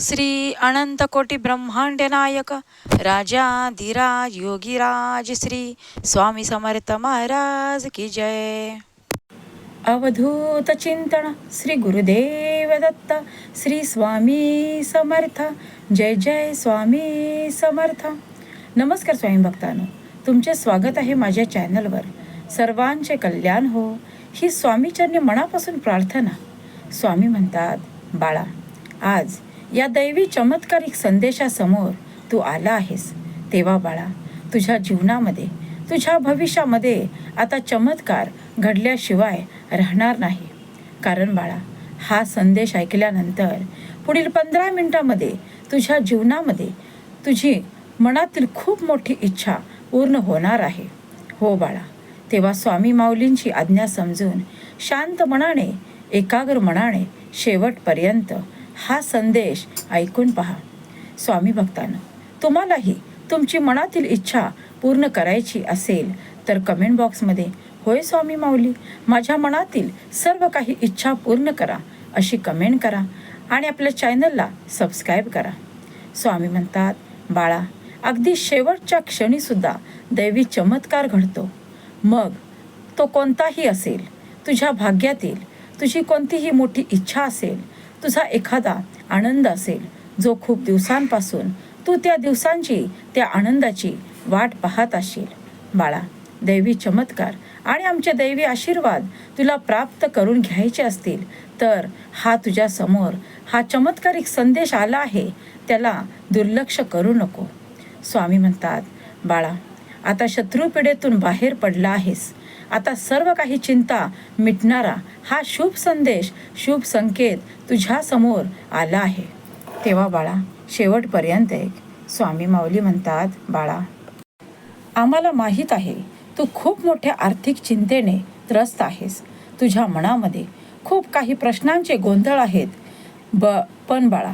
श्री अनंतकोटी ब्रह्मांड नायक राजाधिराज योगीराज श्री स्वामी समर्थ महाराज की जय. अवधूत चिंतन श्री गुरुदेव दत्त श्री स्वामी समर्थ. जय जय स्वामी समर्थ. नमस्कार स्वामी भक्तांनो तुमचे स्वागत आहे माझ्या चॅनलवर. सर्वांचे कल्याण हो ही स्वामीचरणी मनापासून प्रार्थना. स्वामी म्हणतात बाळा आज या दैवी चमत्कारिक संदेशासमोर तू आला आहेस. तेव्हा बाळा तुझ्या जीवनामध्ये तुझ्या भविष्यामध्ये आता चमत्कार घडल्याशिवाय राहणार नाही. कारण बाळा हा संदेश ऐकल्यानंतर पुढील पंधरा मिनिटामध्ये तुझ्या जीवनामध्ये तुझी मनातील खूप मोठी इच्छा पूर्ण होणार आहे. हो बाळा तेव्हा स्वामी माऊलींची आज्ञा समजून शांत मनाने एकाग्र मनाने शेवटपर्यंत हा संदेश ऐकून पहा. स्वामी भक्तांनो तुम्हालाही तुमची मनातील इच्छा पूर्ण करायची असेल तर कमेंट बॉक्समध्ये होय स्वामी माऊली माझ्या मनातील सर्व काही इच्छा पूर्ण करा अशी कमेंट करा आणि आपल्या चॅनलला सबस्क्राईब करा. स्वामी म्हणतात बाळा अगदी शेवटच्या क्षणीसुद्धा दैवी चमत्कार घडतो. मग तो कोणताही असेल तुझ्या भाग्यातील तुझी कोणतीही मोठी इच्छा असेल तुझा एखादा आनंद असेल जो खूप दिवसांपासून तू त्या दिवसांची त्या आनंदाची वाट पाहत असशील बाळा दैवी चमत्कार आणि आमचे दैवी आशीर्वाद तुला प्राप्त करून घ्यायचे असतील तर हा तुझ्या समोर हा चमत्कारिक संदेश आला आहे त्याला दुर्लक्ष करू नको. स्वामी म्हणतात बाळा आता शत्रू पिढेतून बाहेर पडला आहेस. आता सर्व काही चिंता मिटणारा हा शुभ संदेश शुभ संकेत तुझ्या समोर आला आहे. तेव्हा बाळा शेवटपर्यंत एक स्वामी माऊली म्हणतात बाळा आम्हाला माहीत आहे तू खूप मोठ्या आर्थिक चिंतेने त्रस्त आहेस. तुझ्या मनामध्ये खूप काही प्रश्नांचे गोंधळ आहेत. ब पण बाळा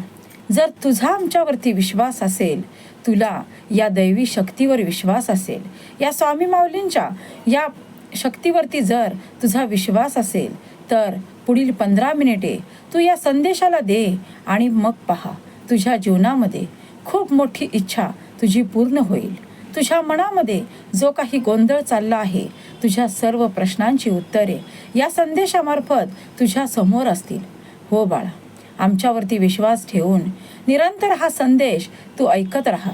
जर तुझा आमच्यावरती विश्वास असेल तुला या दैवी शक्तीवर विश्वास असेल या स्वामी माऊलींच्या या शक्तीवरती जर तुझा विश्वास असेल तर पुढील पंधरा मिनिटे तू या संदेशाला दे आणि मग पहा तुझ्या जीवनामध्ये खूप मोठी इच्छा तुझी पूर्ण होईल. तुझ्या मनामध्ये जो काही गोंधळ चालला आहे तुझ्या सर्व प्रश्नांची उत्तरे या संदेशामार्फत तुझ्या समोर असतील. हो बाळा आमच्यावरती विश्वास ठेवून निरंतर हा संदेश तू ऐकत राहा.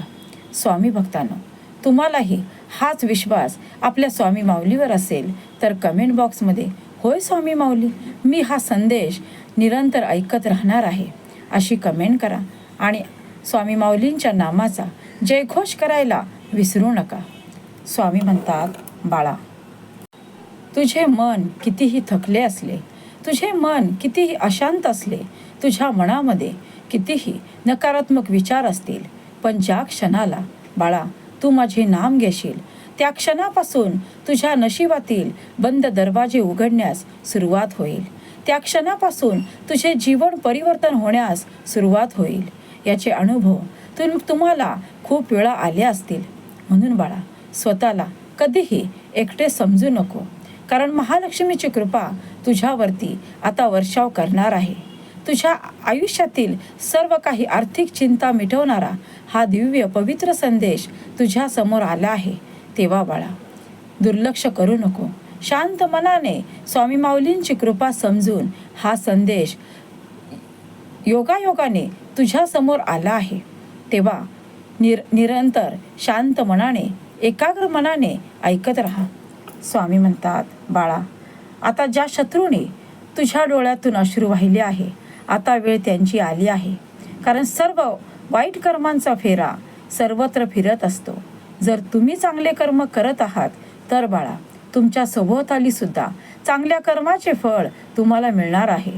स्वामी भक्तांनो तुम्हालाही हाच विश्वास आपल्या स्वामी माऊलीवर असेल तर कमेंट बॉक्समध्ये होय स्वामी माऊली मी हा संदेश निरंतर ऐकत राहणार आहे. अशी कमेंट करा आणि स्वामी माऊलींच्या नामाचा जयघोष करायला विसरू नका. स्वामी म्हणतात बाळा तुझे मन कितीही थकले असले तुझे मन कितीही अशांत असले तुझ्या मनामध्ये कितीही नकारात्मक विचार असतील पण ज्या क्षणाला बाळा तू माझे नाम घेशील. त्या क्षणापासून तुझ्या नशिबातील बंद दरवाजे उघडण्यास सुरुवात होईल. त्या क्षणापासून तुझे जीवन परिवर्तन होण्यास सुरुवात होईल. याचे अनुभव तुम तुम्हाला खूप वेळा आले असतील. म्हणून बाळा स्वतःला कधीही एकटे समजू नको. कारण महालक्ष्मीची कृपा तुझ्यावरती आता वर्षाव करणार आहे. तुझ्या आयुष्यातील सर्व काही आर्थिक चिंता मिटवणारा हा दिव्य पवित्र संदेश तुझ्या समोर आला आहे. तेव्हा बाळा दुर्लक्ष करू नको. शांत मनाने स्वामी माऊलींची कृपा समजून हा संदेश योगायोगाने तुझ्या समोर आला आहे. तेव्हा निर निरंतर शांत मनाने एकाग्र मनाने ऐकत राहा. स्वामी म्हणतात बाळा आता ज्या शत्रूने तुझ्या डोळ्यातून अश्रू वाहिले आहे आता वेळ त्यांची आली आहे. कारण सर्व वाईट कर्मांचा फेरा सर्वत्र फिरत असतो. जर तुम्ही चांगले कर्म करत आहात तर बाळा तुमच्या सभोवताली सुद्धा चांगल्या कर्माचे फळ तुम्हाला मिळणार आहे.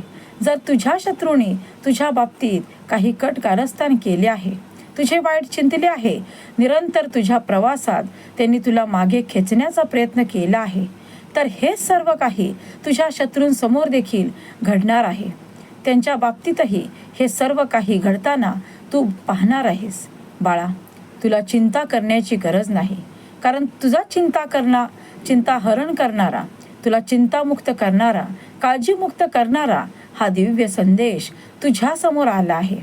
जर तुझ्या शत्रूने तुझ्या बाबतीत काही कट कारस्थान केले आहे तुझे वाईट चिंतले आहे निरंतर तुझ्या प्रवासात त्यांनी तुला मागे खेचण्याचा प्रयत्न केला आहे तर हे सर्व काही तुझ्या शत्रूंसमोर देखील घडणार आहे. त्यांच्या बाबतीतही हे सर्व काही घडताना तू पाहणार आहेस. बाळा तुला चिंता करण्याची गरज नाही. कारण तुझा चिंता करणा चिंता हरण करणारा तुला चिंतामुक्त करणारा काळजीमुक्त करणारा हा दिव्य संदेश तुझ्यासमोर आला आहे.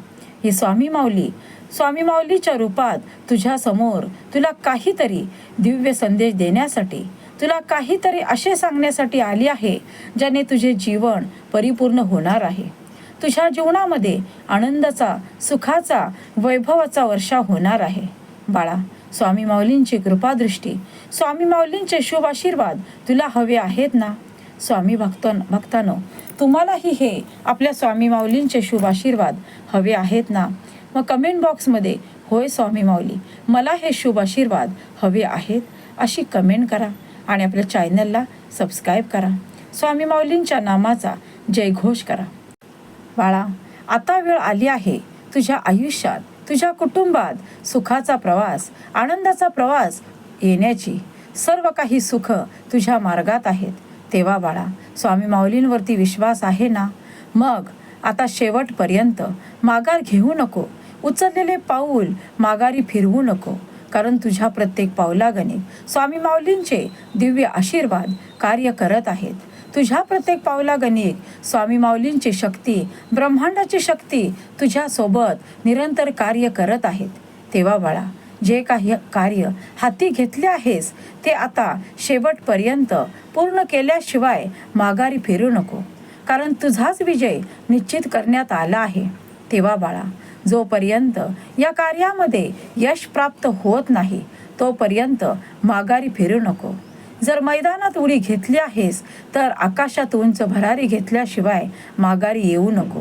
ही स्वामी माऊली स्वामी माऊलीच्या रूपात तुझ्यासमोर तुला काहीतरी दिव्य संदेश देण्यासाठी तुला काहीतरी असे सांगण्यासाठी आली आहे ज्याने तुझे जीवन परिपूर्ण होणार आहे. तुझ्या जीवनामध्ये आनंदाचा सुखाचा वैभवाचा वर्षा होणार आहे. बाळा स्वामी माऊलींची कृपादृष्टी स्वामी माऊलींचे शुभ आशीर्वाद तुला हवे आहेत ना? स्वामी भक्त भक्तानो तुम्हालाही हे आपल्या स्वामी माऊलींचे शुभ आशीर्वाद हवे आहेत ना? मग कमेंट बॉक्समध्ये होय स्वामी माऊली मला हे शुभ आशीर्वाद हवे आहेत अशी कमेंट करा आणि आपल्या चॅनलला सबस्क्राईब करा. स्वामी माऊलींच्या नामाचा जयघोष करा. बाळा आता वेळ आली आहे. तुझ्या आयुष्यात तुझ्या कुटुंबात सुखाचा प्रवास आनंदाचा प्रवास येण्याची. सर्व काही सुख तुझ्या मार्गात आहेत. तेव्हा बाळा स्वामी माऊलींवरती विश्वास आहे ना? मग आता शेवटपर्यंत माघार घेऊ नको. उचललेले पाऊल माघारी फिरवू नको. कारण तुझ्या प्रत्येक पावलागणिक स्वामी माऊलींचे दिव्य आशीर्वाद कार्य करत आहेत. तुझ्या प्रत्येक पावलागणिक स्वामी माऊलींची शक्ती ब्रह्मांडाची शक्ती तुझ्यासोबत निरंतर कार्य करत आहेत. तेव्हा बाळा जे काही कार्य हाती घेतले आहेस ते आता शेवटपर्यंत पूर्ण केल्याशिवाय माघारी फिरू नको. कारण तुझाच विजय निश्चित करण्यात आला आहे. तेव्हा बाळा जोपर्यंत या कार्यामध्ये यश प्राप्त होत नाही तोपर्यंत माघारी फिरू नको. जर मैदानात उडी घेतली आहेस तर आकाशात उंच भरारी घेतल्याशिवाय माघारी येऊ नको.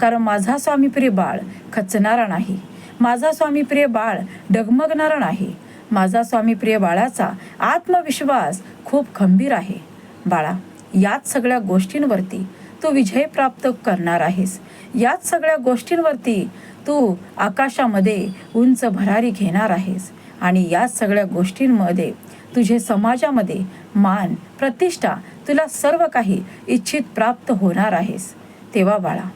कारण माझा स्वामीप्रिय बाळ खचणारा नाही. माझा स्वामीप्रिय बाळ डगमगणारा नाही. माझा स्वामीप्रिय बाळाचा आत्मविश्वास खूप खंबीर आहे. बाळा याच सगळ्या गोष्टींवरती तू विजय प्राप्त करणार आहेस. याच सगळ्या गोष्टींवरती तू आकाशामध्ये उंच भरारी घेणार आहेस. आणि याच सगळ्या गोष्टींमध्ये तुझे समाजामध्ये मान प्रतिष्ठा तुला सर्व काही इच्छित प्राप्त होणार आहेस. तेव्हा बाळा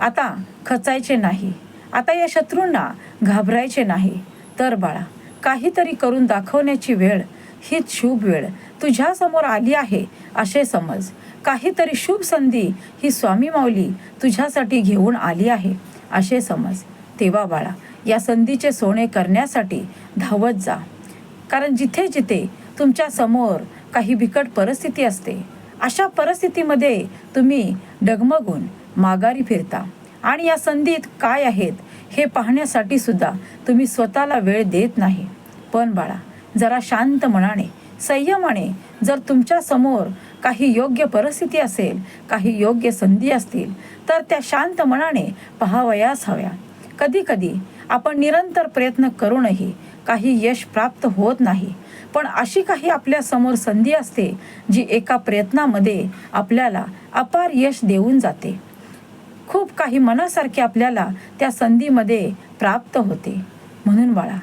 आता खचायचे नाही. आता या शत्रूंना घाबरायचे नाही. तर बाळा काहीतरी करून दाखवण्याची वेळ हीच शुभ वेळ तुझ्यासमोर आली आहे असे समज. काहीतरी शुभ संधी ही स्वामी माऊली तुझ्यासाठी घेऊन आली आहे असे समज. तेव्हा बाळा या संधीचे सोने करण्यासाठी धावत जा. कारण जिथे जिथे तुमच्यासमोर काही बिकट परिस्थिती असते. अशा परिस्थितीमध्ये तुम्ही डगमगून माघारी फिरता. आणि या संधीत काय आहेत हे पाहण्यासाठी सुद्धा तुम्ही स्वतःला वेळ देत नाही. पण बाळा जरा शांत मनाने संयमाने जर तुमच्यासमोर काही योग्य परिस्थिती असेल काही योग्य संधी असतील तर त्या शांत मनाने पहावयास हव्या. कधी कधी आपण निरंतर प्रयत्न करूनही काही यश प्राप्त होत नाही. पण अशी काही आपल्यासमोर संधी असते जी एका प्रयत्नामध्ये आपल्याला अपार यश देऊन जाते. खूप काही मनासारखे आपल्याला त्या संधीमध्ये प्राप्त होते. म्हणून बाळा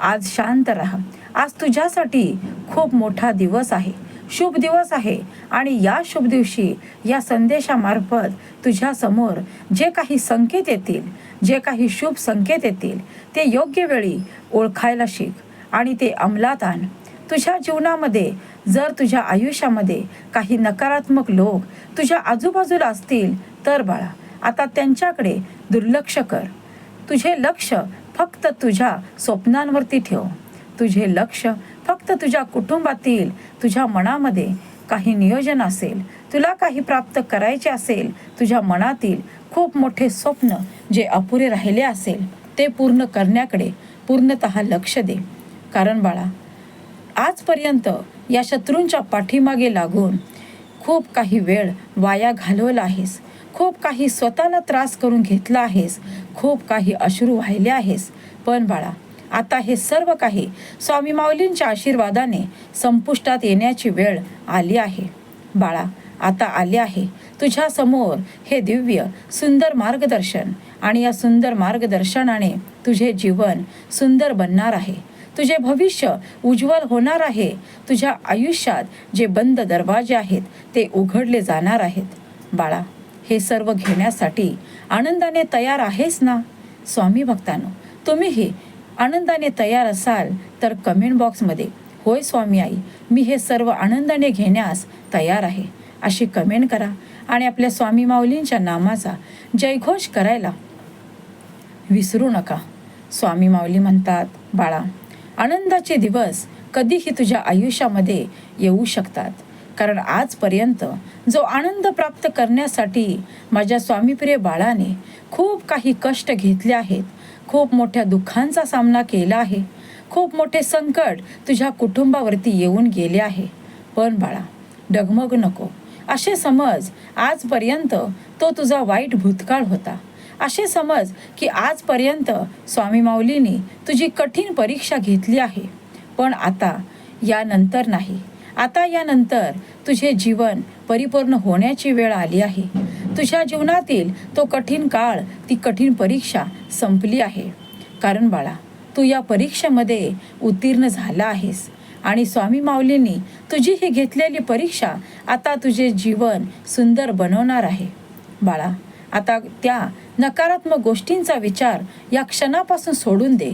आज शांत राहा. आज तुझ्यासाठी खूप मोठा दिवस आहे. शुभ दिवस आहे आणि या शुभ दिवशी या संदेशामार्फत तुझ्यासमोर जे काही संकेत येतील जे काही शुभ संकेत येतील ते योग्य वेळी ओळखायला शिक आणि ते अंमलात आण. तुझ्या जीवनामध्ये जर तुझ्या आयुष्यामध्ये काही नकारात्मक लोक तुझ्या आजूबाजूला असतील तर बाळा आता त्यांच्याकडे दुर्लक्ष कर. तुझे लक्ष फक्त तुझ्या स्वप्नांवरती ठेव. तुझे लक्ष फक्त तुझ्या कुटुंबातील तुझ्या मनामध्ये काही नियोजन असेल तुला काही प्राप्त करायचे असेल तुझ्या मनातील खूप मोठे स्वप्न जे अपुरे राहिले असेल ते पूर्ण करण्याकडे पूर्णत लक्ष दे. कारण बाळा आजपर्यंत या शत्रूंच्या पाठीमागे लागून खूप काही वेळ वाया घालवला आहेस. खूप काही स्वतःला त्रास करून घेतला आहेस. खूप काही अश्रू वाहिले आहेस. पण बाळा आता हे सर्व काही स्वामी माऊलींच्या आशीर्वादाने संपुष्टात येण्याची वेळ आली आहे. बाळा आता आले आहे. तुझ्या समोर हे दिव्य सुंदर मार्गदर्शन आणि या सुंदर मार्गदर्शनाने तुझे जीवन सुंदर बनणार आहे. तुझे भविष्य उज्ज्वल होणार आहे. तुझ्या आयुष्यात जे बंद दरवाजे आहेत ते उघडले जाणार आहेत. बाळा हे सर्व घेण्यासाठी आनंदाने तयार आहेस ना? स्वामी भक्तांनो तुम्हीही आनंदाने तयार असाल तर कमेंट बॉक्समध्ये होय स्वामी आई मी हे सर्व आनंदाने घेण्यास तयार आहे. अशी कमेंट करा आणि आपल्या स्वामी माऊलींच्या नामाचा जयघोष करायला विसरू नका. स्वामी माऊली म्हणतात बाळा आनंदाचे दिवस कधीही तुझ्या आयुष्यामध्ये येऊ शकतात. कारण आजपर्यंत जो आनंद प्राप्त करण्यासाठी माझ्या स्वामीप्रिय बाळाने खूप काही कष्ट घेतले आहेत. खूप मोठ्या दुःखांचा सामना केला आहे. खूप मोठे संकट तुझ्या कुटुंबावरती येऊन गेले आहे. पण बाळा डगमग नको. असे समज आजपर्यंत तो तुझा वाईट भूतकाळ होता. असे समज की आजपर्यंत स्वामी माऊलीनी तुझी कठीण परीक्षा घेतली आहे. पण आता यानंतर नाही. आता यानंतर तुझे जीवन परिपूर्ण होण्याची वेळ आली आहे. तुझ्या जीवनातील तो कठीण काळ ती कठीण परीक्षा संपली आहे. कारण बाळा तू या परीक्षेमध्ये उत्तीर्ण झाला आहेस आणि स्वामी माऊलींनी तुझी ही घेतलेली परीक्षा आता तुझे जीवन सुंदर बनवणार आहे. बाळा आता त्या नकारात्मक गोष्टींचा विचार या क्षणापासून सोडून दे.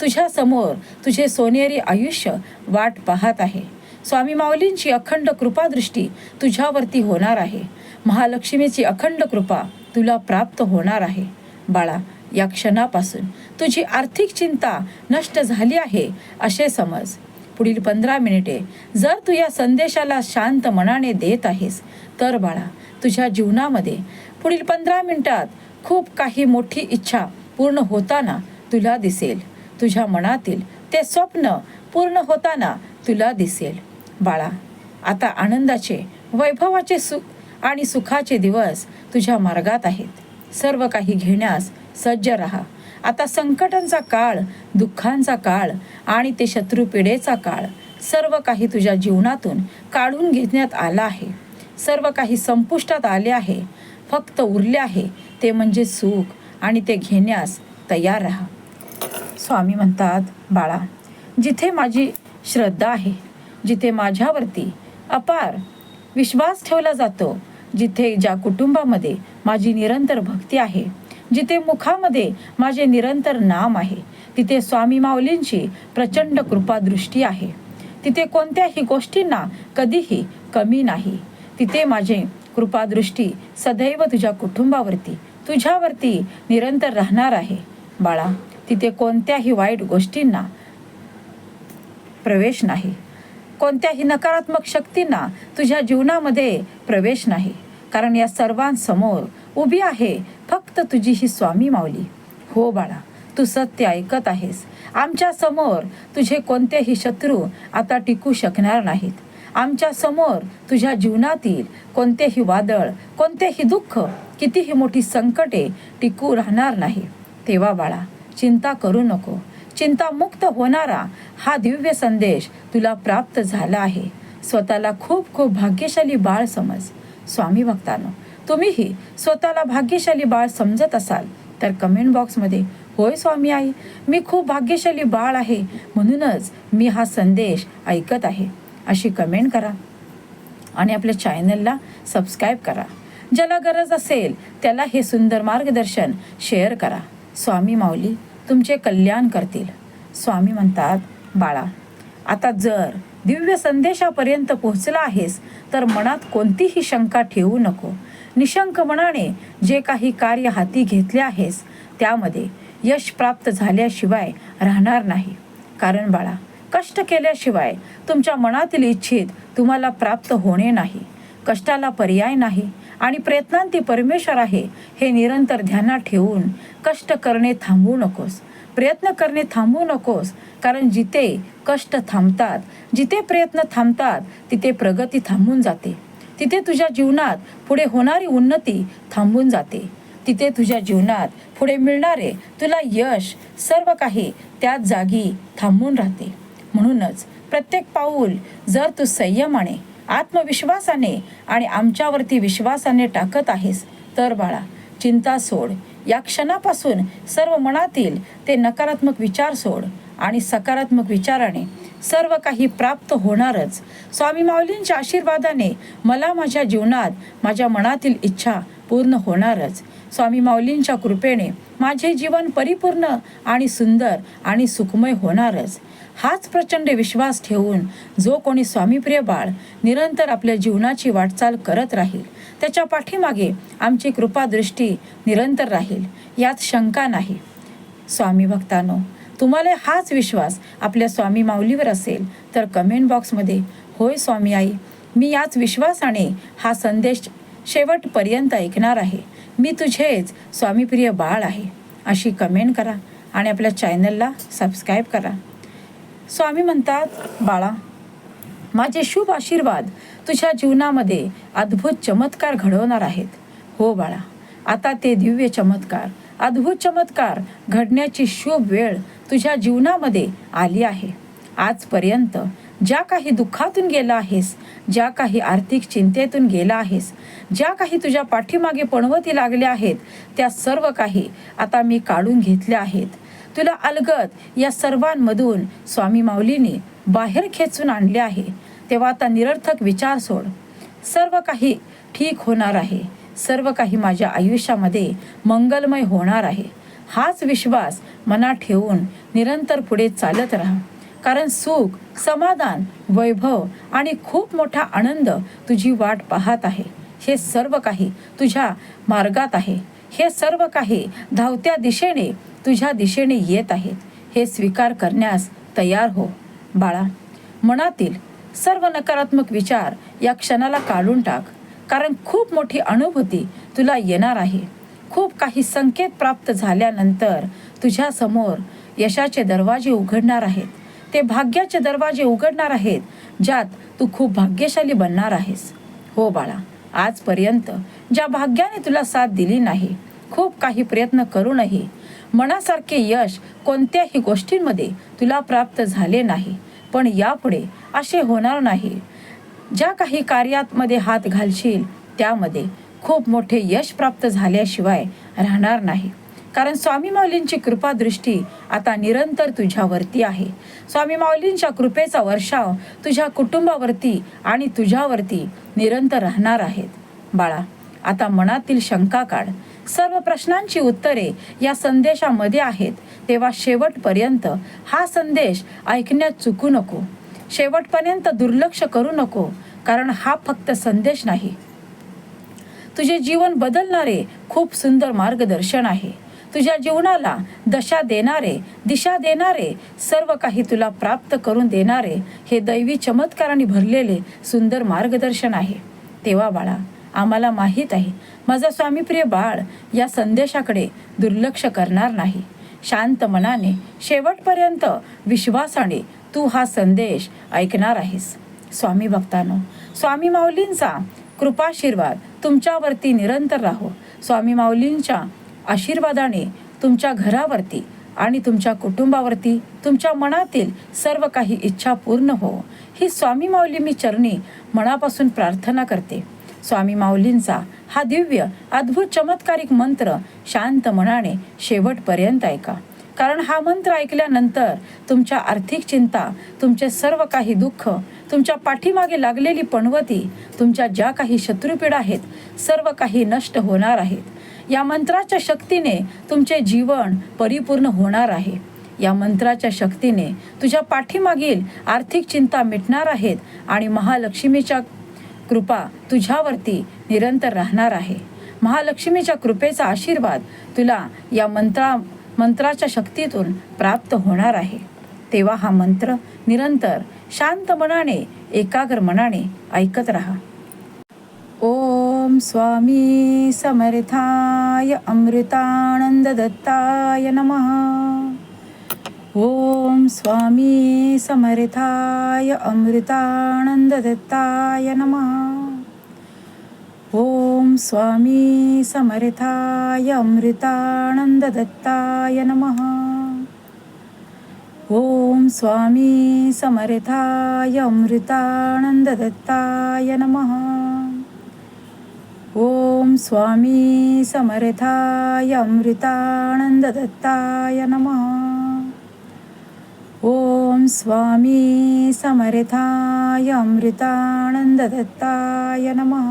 तुझ्या समोर तुझे सोनेरी आयुष्य वाट पाहत आहे. स्वामी माऊलींची अखंड कृपादृष्टी तुझ्यावरती होणार आहे. महालक्ष्मीची अखंड कृपा तुला प्राप्त होणार आहे. बाळा या क्षणापासून तुझी आर्थिक चिंता नष्ट झाली आहे असे समज. पुढील पंधरा मिनिटे जर तू या संदेशाला शांत मनाने देत आहेस तर बाळा तुझ्या जीवनामध्ये पुढील पंधरा मिनिटात खूप काही मोठी इच्छा पूर्ण होताना तुला दिसेल. तुझ्या मनातील ते स्वप्न पूर्ण होताना तुला दिसेल. बाळा आता आनंदाचे वैभवाचे सुख आणि सुखाचे दिवस तुझ्या मार्गात आहेत. सर्व काही घेण्यास सज्ज राहा. आता संकटांचा काळ दुःखांचा काळ आणि ते शत्रुपिढेचा काळ सर्व काही तुझ्या जीवनातून काढून घेण्यात आला आहे. सर्व काही संपुष्टात आले आहे. फक्त उरले आहे ते म्हणजे सुख आणि ते घेण्यास तयार राहा. स्वामी म्हणतात बाळा जिथे माझी श्रद्धा आहे जिथे माझ्यावरती अपार विश्वास ठेवला जातो जिथे ज्या कुटुंबामध्ये माझी निरंतर भक्ती आहे जिथे मुखामध्ये माझे निरंतर नाम आहे तिथे स्वामी माऊलींची प्रचंड कृपादृष्टी आहे तिथे कोणत्याही गोष्टींना कधीही कमी नाही तिथे माझे कृपादृष्टी सदैव तुझ्या कुटुंबावरती. तुझ्यावरती निरंतर राहणार आहे. बाळा तिथे कोणत्याही वाईट गोष्टींना प्रवेश नाही. कोणत्याही नकारात्मक शक्तींना तुझ्या जीवनामध्ये प्रवेश नाही. कारण या सर्वांसमोर उभी आहे फक्त तुझी ही स्वामी माऊली. हो बाळा तू सत्य ऐकत आहेस. आमच्यासमोर तुझे कोणतेही शत्रू आता टिकू शकणार नाहीत. आमच्यासमोर तुझ्या जीवनातील कोणतेही वादळ कोणतेही दुःख कितीही मोठी संकटे टिकू राहणार नाही. तेव्हा बाळा चिंता करू नको. चिंतामुक्त होणारा हा दिव्य संदेश तुला प्राप्त झाला आहे. स्वतःला खूप खूप भाग्यशाली बाळ समज. स्वामी भक्तांनो तुम्हीही स्वतःला भाग्यशाली बाळ समजत असाल तर कमेंट बॉक्समध्ये होय स्वामी आई मी खूप भाग्यशाली बाळ आहे. म्हणूनच मी हा संदेश ऐकत आहे. अशी कमेंट करा. आणि आपल्या चॅनलला सबस्क्राईब करा. ज्याला गरज असेल त्याला हे सुंदर मार्गदर्शन शेअर करा. स्वामी माऊली तुमचे कल्याण करतील. स्वामी म्हणतात बाळा आता जर दिव्य संदेशापर्यंत पोहोचला आहेस तर मनात कोणतीही शंका ठेवू नको. निशंक मनाने जे काही कार्य हाती घेतले आहेस त्यामध्ये यश प्राप्त झाल्याशिवाय राहणार नाही. कारण बाळा कष्ट केल्याशिवाय तुमच्या मनातील इच्छित तुम्हाला प्राप्त होणे नाही. कष्टाला पर्याय नाही आणि प्रयत्नांती परमेश्वर आहे हे निरंतर ध्यानात ठेवून कष्ट करणे थांबवू नकोस. प्रयत्न करणे थांबवू नकोस कारण जिथे कष्ट थांबतात जिथे प्रयत्न थांबतात तिथे प्रगती थांबून जाते. तिथे तुझ्या जीवनात पुढे होणारी उन्नती थांबून जाते. तिथे तुझ्या जीवनात पुढे मिळणारे तुला यश सर्व काही त्याच जागी थांबून राहते. म्हणूनच प्रत्येक पाऊल जर तू संयमाने आत्मविश्वासाने आणि आमच्यावरती विश्वासाने टाकत आहेस तर बाळा चिंता सोड. या क्षणापासून सर्व मनातील ते नकारात्मक विचार सोड आणि सकारात्मक विचाराने सर्व काही प्राप्त होणारच. स्वामी माऊलींच्या आशीर्वादाने मला माझ्या जीवनात माझ्या मनातील इच्छा पूर्ण होणारच. स्वामी माऊलींच्या कृपेने माझे जीवन परिपूर्ण आणि सुंदर आणि सुखमय होणारच. हाच प्रचंड विश्वास ठेवून जो कोणी स्वामीप्रिय बाळ निरंतर आपल्या जीवनाची वाटचाल करत राहील त्याच्या पाठीमागे आमची कृपादृष्टी निरंतर राहील यात शंका नाही. स्वामी भक्तांनो तुम्हाला हाच विश्वास आपल्या स्वामी माऊलीवर असेल तर कमेंट बॉक्समध्ये होय स्वामी आई मी याच विश्वासाने हा संदेश शेवटपर्यंत ऐकणार आहे. मी तुझेच स्वामीप्रिय बाळ आहे. अशी कमेंट करा आणि आपल्या चॅनलला सबस्क्राईब करा. स्वामी म्हणतात बाळा माझे शुभ आशीर्वाद तुझ्या जीवनामध्ये अद्भुत चमत्कार घडवणार आहेत. हो बाळा आता ते दिव्य चमत्कार अद्भुत चमत्कार घडण्याची शुभ वेळ तुझ्या जीवनामध्ये आली आहे. आजपर्यंत ज्या काही दुःखातून गेला आहेस ज्या काही आर्थिक चिंतेतून गेला आहेस ज्या काही तुझ्या पाठीमागे पणवती लागल्या आहेत त्या सर्व काही आता मी काढून घेतल्या आहेत. तुला अलगद या सर्वांमधून स्वामी माऊलीने बाहेर खेचून आणले आहे. तेव्हा आता निरर्थक विचार सोड. सर्व काही ठीक होणार आहे. सर्व काही माझ्या आयुष्यामध्ये मंगलमय होणार आहे. हाच विश्वास मनात ठेवून निरंतर पुढे चालत राहा. कारण सुख समाधान वैभव आणि खूप मोठा आनंद तुझी वाट पाहत आहे. हे सर्व काही तुझ्या मार्गात आहे. हे सर्व काही धावत्या दिशेने तुझ्या दिशेने येत आहेत. हे स्वीकार करण्यास तयार हो. बाळा मनातील सर्व नकारात्मक विचार या क्षणाला काढून टाक. कारण खूप मोठी अनुभूती तुला येणार आहे. खूप काही संकेत प्राप्त झाल्यानंतर तुझ्या समोर यशाचे दरवाजे उघडणार आहेत. ते भाग्याचे दरवाजे उघडणार आहेत ज्यात तू खूप भाग्यशाली बनणार आहेस. हो बाळा आजपर्यंत ज्या भाग्याने तुला साथ दिली नाही खूप काही प्रयत्न करूनही मनासारखे यश कोणत्याही गोष्टींमध्ये तुला प्राप्त झाले नाही. पण यापुढे असे होणार नाही. ज्या काही कार्यातमध्ये हात घालशील त्यामध्ये खूप मोठे यश प्राप्त झाल्याशिवाय राहणार नाही. कारण स्वामी माऊलींची कृपा दृष्टी आता निरंतर तुझ्यावरती आहे. स्वामी माऊलींच्या कृपेचा वर्षाव तुझ्या कुटुंबावरती आणि तुझ्यावरती निरंतर राहणार आहेत. बाळा आता मनातील शंका काढ. सर्व प्रश्नांची उत्तरे या संदेशामध्ये आहेत. तेव्हा शेवटपर्यंत हा संदेश ऐकण्यात चुकू नको. शेवटपर्यंत दुर्लक्ष करू नको कारण हा फक्त संदेश नाही. तुझे जीवन बदलणारे खूप सुंदर मार्गदर्शन आहे. तुझ्या जीवनाला दशा देणारे दिशा देणारे सर्व काही तुला प्राप्त करून देणारे हे दैवी चमत्काराने भरलेले सुंदर मार्गदर्शन आहे. तेव्हा बाळा आम्हाला माहीत आहे माझा स्वामीप्रिय बाळ या संदेशाकडे दुर्लक्ष करणार नाही. शांत मनाने शेवटपर्यंत विश्वासाने तू हा संदेश ऐकणार आहेस. स्वामी भक्तानो स्वामी माऊलींचा कृपाशीर्वाद तुमच्यावरती निरंतर राहो. स्वामी माऊलींच्या आशीर्वादाने तुमच्या घरावरती आणि तुमच्या कुटुंबावरती तुमच्या मनातील सर्व काही इच्छा पूर्ण हो. ही स्वामी माऊली मी चरणी मनापासून प्रार्थना करते. स्वामी माऊलींचा हा दिव्य अद्भुत चमत्कारिक मंत्र शांत मनाने शेवटपर्यंत ऐका. कारण हा मंत्र ऐकल्यानंतर तुमच्या आर्थिक चिंता तुमचे सर्व काही दुःख तुमच्या पाठीमागे लागलेली पणवती तुमच्या ज्या काही शत्रुपीड आहेत सर्व काही नष्ट होणार आहेत. या मंत्राच्या शक्तीने तुमचे जीवन परिपूर्ण होणार आहे. या मंत्राच्या शक्तीने तुझ्या पाठीमागील आर्थिक चिंता मिटणार आहेत आणि महालक्ष्मीच्या कृपा तुझ्यावरती निरंतर राहणार आहे. महालक्ष्मीच्या कृपेचा आशीर्वाद तुला या मंत्रा मंत्राच्या शक्तीतून प्राप्त होणार आहे. तेव्हा हा मंत्र निरंतर शांत मनाने एकाग्र मनाने ऐकत राहा. स्वामी समर्थाय अमृतानन्ददत्ताय नमः. ॐ स्वामी समर्थाय अमृतानन्ददत्ताय नमः. ॐ स्वामी समर्थाय अमृतानन्ददत्ताय नमः. ॐ स्वामी समर्थाय अमृतानन्ददत्ताय नमः. ओम स्वामी समर्थाय अमृतानंद दत्ताय नमः। ओम स्वामी समर्थाय अमृतानंद दत्ताय नमः।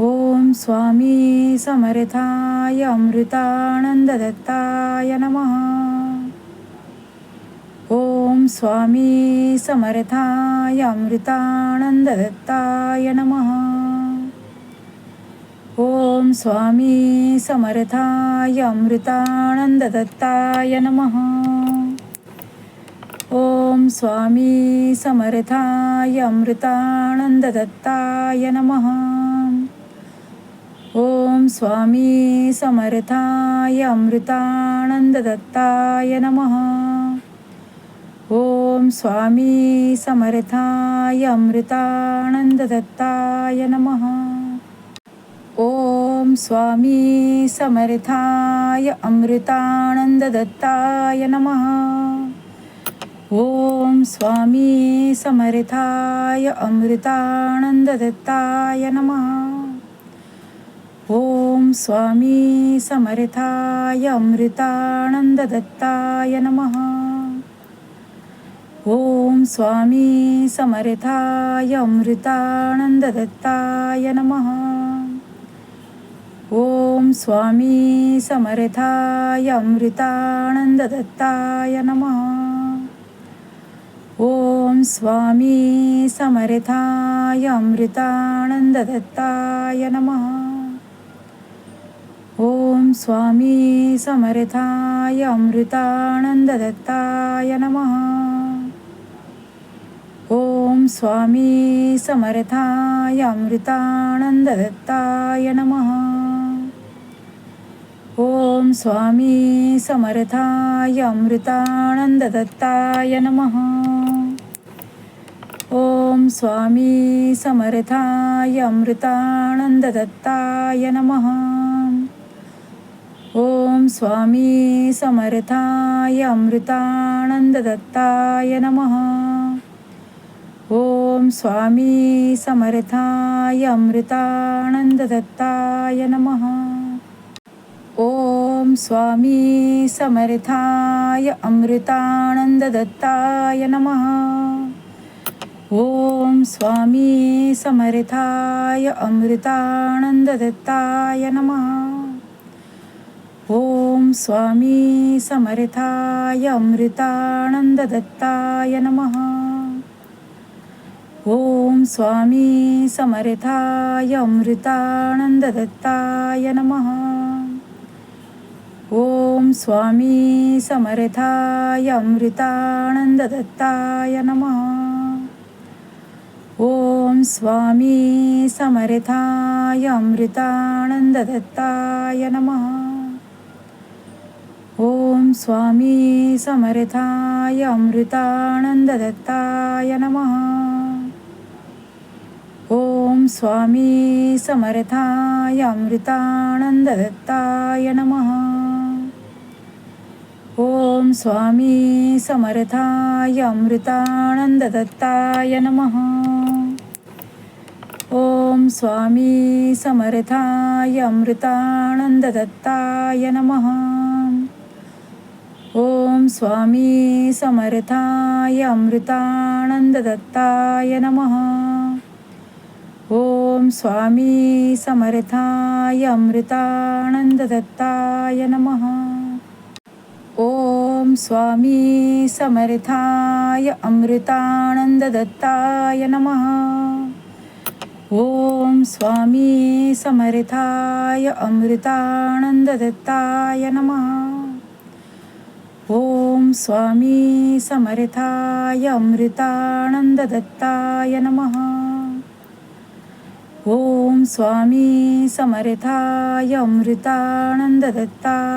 ओम स्वामी समर्थाय अमृतानंद दत्ताय नमः। ओम स्वामी समर्थाय अमृतानंद दत्ताय नमः। ओम स्वामी समर्थाय अमृतानंद नमः। ॐ स्वामी समर्थाय अमृतानन्ददत्ताय नमः। ॐ स्वामी समर्थाय अमृतानन्ददत्ताय नमः। ॐ स्वामी समर्थाय अमृतानन्ददत्ताय नमः। ओम स्वामी समर्थाय अमृतानंद दत्ताय नम। ओम स्वामी समर्थाय अमृतानंद दत्ताय नम। ओम स्वामी समर्थाय अमृतानंद दत्ताय नम। ओम स्वामी समर्थाय अमृतानंद दत्ताय नमः। ओम स्वामी समर्थाय अमृतानंद दत्ताय नम। ओम स्वामी समर्थाय अमृतानंद दत्ताय नम। ओम स्वामी समर्थाय अमृतानंद दत्ताय नम। ओम स्वामी समर्थाय अमृतानंद दत्ताय नमः। ॐ स्वामी समर्थाय अमृतानन्ददत्ताय नमः। ॐ स्वामी समर्थाय अमृतानन्ददत्ताय नमः। ॐ स्वामी समर्थाय अमृतानन्ददत्ताय नमः। ॐ स्वामी समर्थाय अमृतानन्ददत्ताय नमः। ओम स्वामी समर्थाय अमृतानंद दत्ताय नम। ओम स्वामी समर्थाय अमृतानंद दत्ताय नम। ओम स्वामी समर्थाय अमृतानंद दत्ताय नम। ओम स्वामी समर्थाय अमृतानंद दत्ताय नमः। ओम स्वामी समर्थाय अमृतानंद दत्ताय नम। ओम स्वामी समर्थाय अमृतानंद दत्ताय नम। ओम स्वामी समर्थाय अमृतानंद दत्ताय नम। ओम स्वामी समर्थाय अमृतानंद दत्ताय नमः। ओम स्वामी समर्थाय अमृतानंददत्ताय नमः। ओम स्वामी समर्थाय अमृतानंददत्ताय नमः। ओम स्वामी समर्थाय अमृतानंददत्ताय नमः। ओम स्वामी समर्थाय अमृतानंददत्ताय नमः। स्वामी समर्थाय अमृतानन्ददत्ताय नमः. ॐ स्वामी समर्थाय अमृतानन्ददत्ताय नमः. ॐ स्वामी समर्थाय अमृतानन्ददत्ताय नमः. ॐ स्वामी समर्थाय अमृतानन्ददत्ता